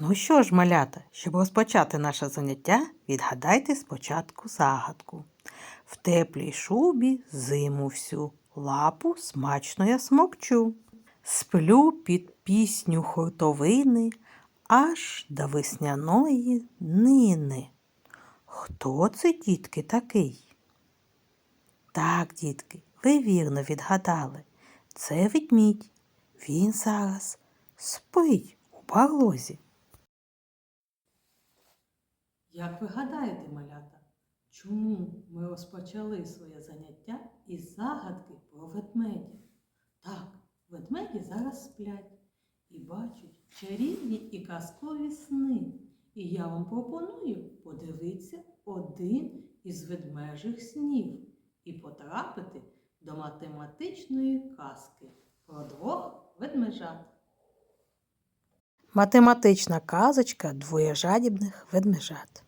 Ну що ж, малята, щоб розпочати наше заняття, відгадайте спочатку загадку. В теплій шубі зиму всю лапу смачно я смокчу. Сплю під пісню хуртовини аж до весняної нини. Хто це, дітки, такий? Так, дітки, ви вірно відгадали. Це ведмідь. Він зараз спить у барлозі. Як ви гадаєте, малята, чому ми розпочали своє заняття із загадки про ведмедів? Так, ведмеді зараз сплять і бачать чарівні і казкові сни. І я вам пропоную подивитися один із ведмежих снів і потрапити до математичної казки про двох ведмежат. Математична казочка двоє жадібних ведмежат.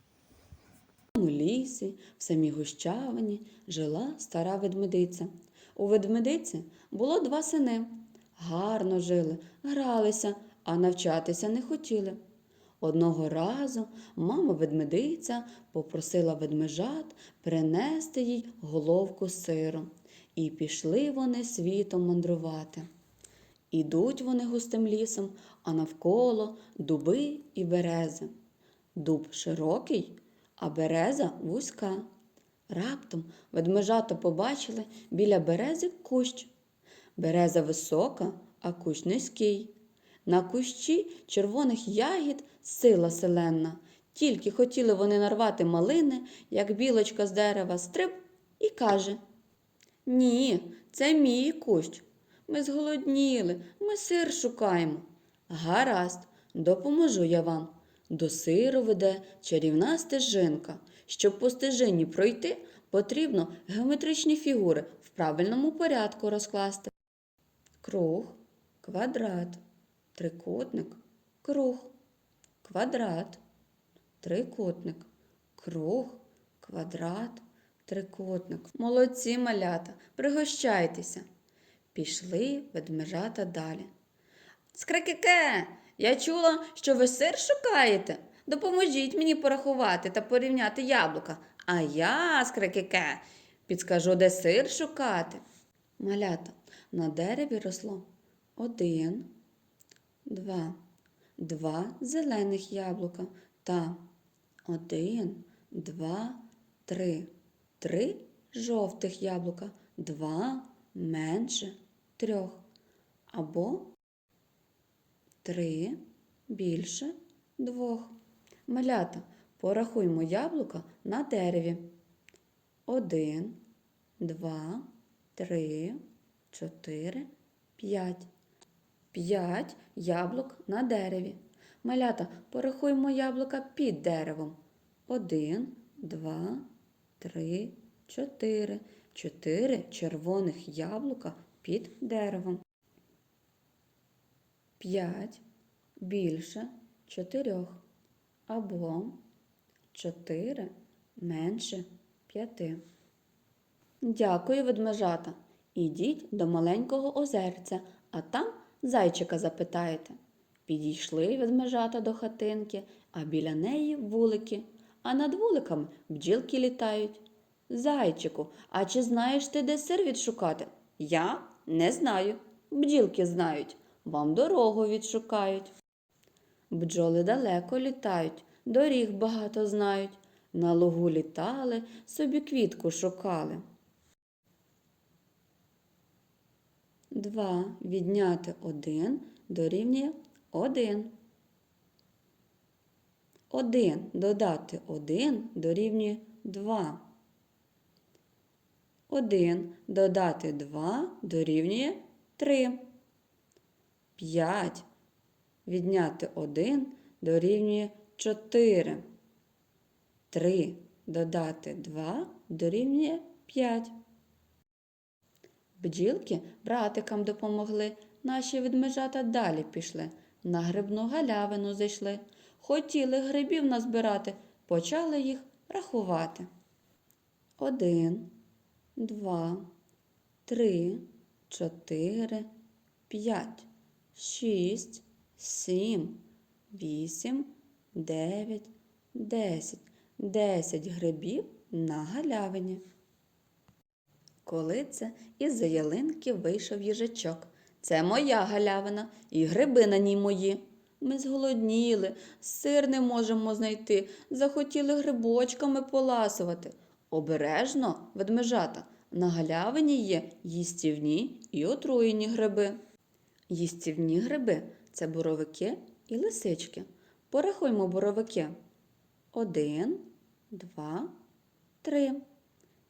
Лісі, в самій гущавині, жила стара ведмедиця. У ведмедиці було два сини. Гарно жили, гралися, а навчатися не хотіли. Одного разу мама ведмедиця попросила ведмежат принести їй головку сиру. І пішли вони світом мандрувати. Ідуть вони густим лісом, а навколо дуби і берези. Дуб широкий, а береза вузька. Раптом ведмежата побачили біля берези кущ. Береза висока, а кущ низький. На кущі червоних ягід сила селенна. Тільки хотіли вони нарвати малини, як білочка з дерева стриб і каже: Ні, це мій кущ. Ми зголодніли, ми сир шукаємо. Гаразд, допоможу я вам. До сиру веде чарівна стежинка. Щоб по стежині пройти, потрібно геометричні фігури в правильному порядку розкласти. Круг, квадрат, трикутник, круг, квадрат, трикутник, круг, квадрат, трикутник. Молодці малята, пригощайтеся. Пішли ведмежата далі. Скрикике, я чула, що ви сир шукаєте. Допоможіть мені порахувати та порівняти яблука. А я, скрикике, підскажу, де сир шукати. Малята, на дереві росло один, два, два зелених яблука та один, два, три, три жовтих яблука, два менше трьох. Або три більше двох. Малята, порахуймо яблука на дереві. Один, два, три, чотири, п'ять. П'ять яблук на дереві. Малята, порахуймо яблука під деревом. Один, два, три, чотири. Чотири червоних яблука під деревом. П'ять більше чотирьох. Або чотири менше п'яти. Дякую, ведмежата. Ідіть до маленького озерця, а там зайчика запитаєте. Підійшли ведмежата до хатинки, а біля неї вулики, а над вуликами бджілки літають. Зайчику, а чи знаєш ти, де сир відшукати? Я не знаю. Бджілки знають, вам дорогу відшукають. Бджоли далеко літають, доріг багато знають. На лугу літали, собі квітку шукали. Два відняти один дорівнює один. Один додати один дорівнює два. 1 додати 2 дорівнює 3. 5 відняти 1 дорівнює 4. 3 додати 2 дорівнює 5. Бджілки братикам допомогли. Наші ведмежата далі пішли. На грибну галявину зайшли. Хотіли грибів назбирати, почали їх рахувати. Один два, три, чотири, п'ять, шість, сім, вісім, дев'ять, десять. Десять грибів на галявині. Коли це із-за ялинки вийшов їжачок. Це моя галявина, і гриби на ній мої. Ми зголодніли, сир не можемо знайти, захотіли грибочками поласувати. Обережно, ведмежата, на галявині є їстівні і отруєні гриби. Їстівні гриби це боровики і лисички. Порахуймо боровики. Один, два, три.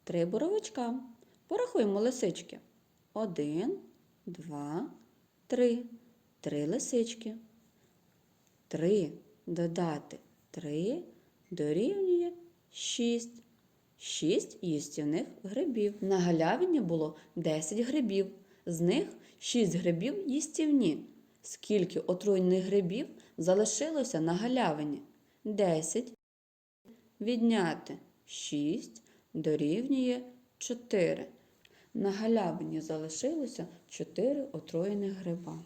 Три боровичка. Порахуємо лисички. Один, два, три. Три лисички. Три додати три дорівнює шість. Шість їстівних грибів. На галявині було 10 грибів. З них 6 грибів їстівні. Скільки отруйних грибів залишилося на галявині? 10. Відняти 6 дорівнює 4. На галявині залишилося 4 отруєних гриба.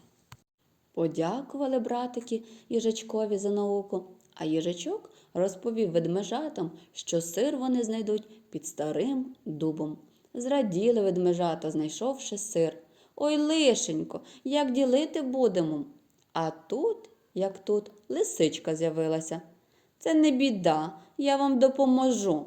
Подякували братики їжачкові за науку, а їжачок розповів ведмежатам, що сир вони знайдуть під старим дубом. Зраділи ведмежата, знайшовши сир. Ой, лишенько, як ділити будемо? А тут, як тут, лисичка з'явилася. Це не біда, я вам допоможу.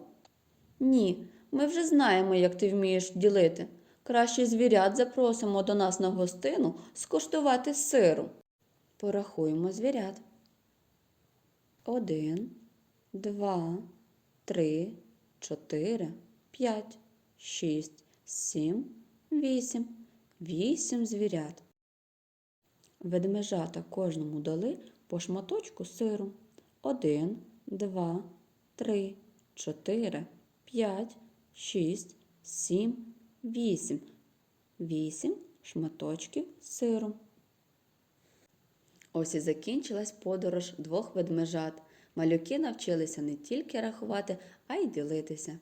Ні, ми вже знаємо, як ти вмієш ділити. Краще звірят запросимо до нас на гостину скуштувати сиру. Порахуємо звірят. Один, два, три, чотири, п'ять, шість, сім, вісім. Вісім звірят. Ведмежата кожному дали по шматочку сиру. Один, два, три, чотири, п'ять, шість, сім, вісім. Вісім шматочків сиру. Ось і закінчилась подорож двох ведмежат. Малюки навчилися не тільки рахувати, а й ділитися.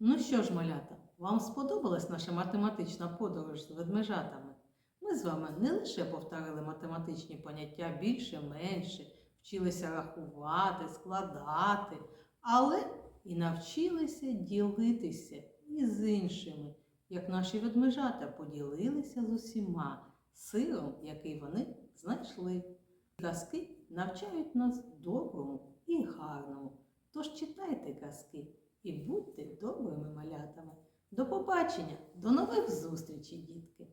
Ну що ж, малята, вам сподобалась наша математична подорож з ведмежатами? Ми з вами не лише повторили математичні поняття більше, менше, вчилися рахувати, складати, але і навчилися ділитися із іншими, як наші ведмежата поділилися з усіма сиром, який вони знайшли. Казки навчають нас доброму і гарному. Тож читайте казки і будьте добрими малятами. До побачення, до нових зустрічей, дітки!